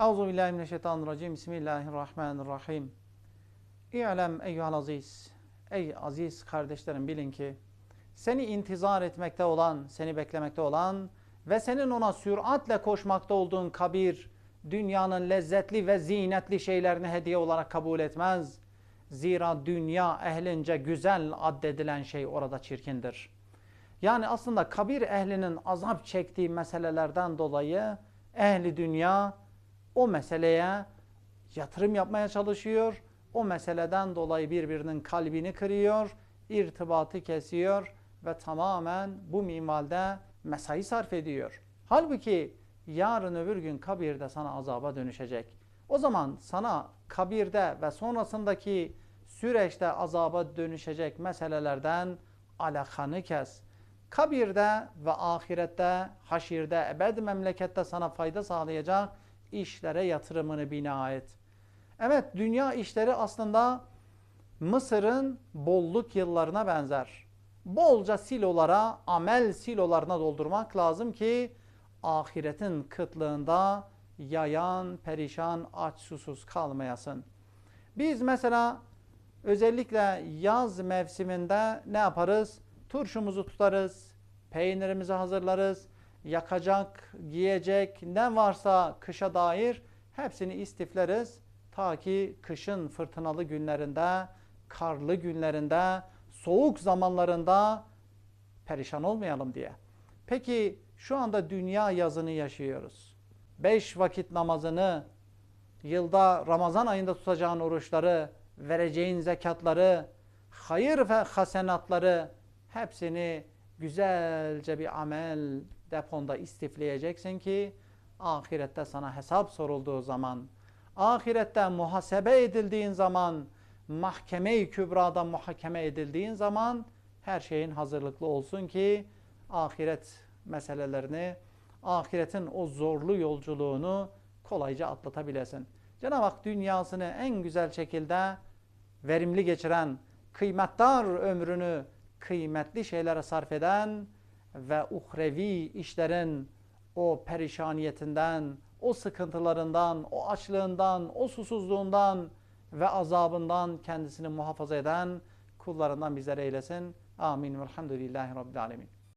Euzu billahi mineşşeytanirracim. Bismillahirrahmanirrahim. İ'lem eyyuhel aziz. Ey aziz kardeşlerim bilin ki seni intizar etmekte olan, seni beklemekte olan ve senin ona süratle koşmakta olduğun kabir dünyanın lezzetli ve zinetli şeylerini hediye olarak kabul etmez. Zira dünya ehlince güzel addedilen şey orada çirkindir. Yani aslında kabir ehlinin azap çektiği meselelerden dolayı ehli dünya o meseleye yatırım yapmaya çalışıyor. O meseleden dolayı birbirinin kalbini kırıyor, irtibatı kesiyor ve tamamen bu minvalde mesai sarf ediyor. Halbuki yarın öbür gün kabirde sana azaba dönüşecek. O zaman sana kabirde ve sonrasındaki süreçte azaba dönüşecek meselelerden alakanı kes. Kabirde ve ahirette, haşirde, ebed memlekette sana fayda sağlayacak işlere yatırımını bina et. Evet dünya işleri aslında Mısır'ın bolluk yıllarına benzer. Bolca silolara, amel silolarına doldurmak lazım ki ahiretin kıtlığında yayan, perişan, aç, susuz kalmayasın. Biz mesela özellikle yaz mevsiminde ne yaparız? Turşumuzu tutarız, peynirimizi hazırlarız, yakacak, giyecek ne varsa kışa dair hepsini istifleriz. Ta ki kışın fırtınalı günlerinde, karlı günlerinde, soğuk zamanlarında perişan olmayalım diye. Peki şu anda dünya yazını yaşıyoruz. Beş vakit namazını, yılda Ramazan ayında tutacağın oruçları, vereceğin zekatları, hayır ve hasenatları hepsini güzelce bir amel deponda istifleyeceksin ki ahirette sana hesap sorulduğu zaman, ahirette muhasebe edildiğin zaman, mahkeme-i kübrada muhakeme edildiğin zaman her şeyin hazırlıklı olsun ki ahiret meselelerini, ahiretin o zorlu yolculuğunu kolayca atlatabilesin. Cenab-ı Hak dünyasını en güzel şekilde verimli geçiren, kıymetdar ömrünü kıymetli şeylere sarf eden ve uhrevi işlerin o perişaniyetinden, o sıkıntılarından, o açlığından, o susuzluğundan ve azabından kendisini muhafaza eden kullarından bizlere eylesin. Amin. Velhamdülillahi Rabbil Alemin.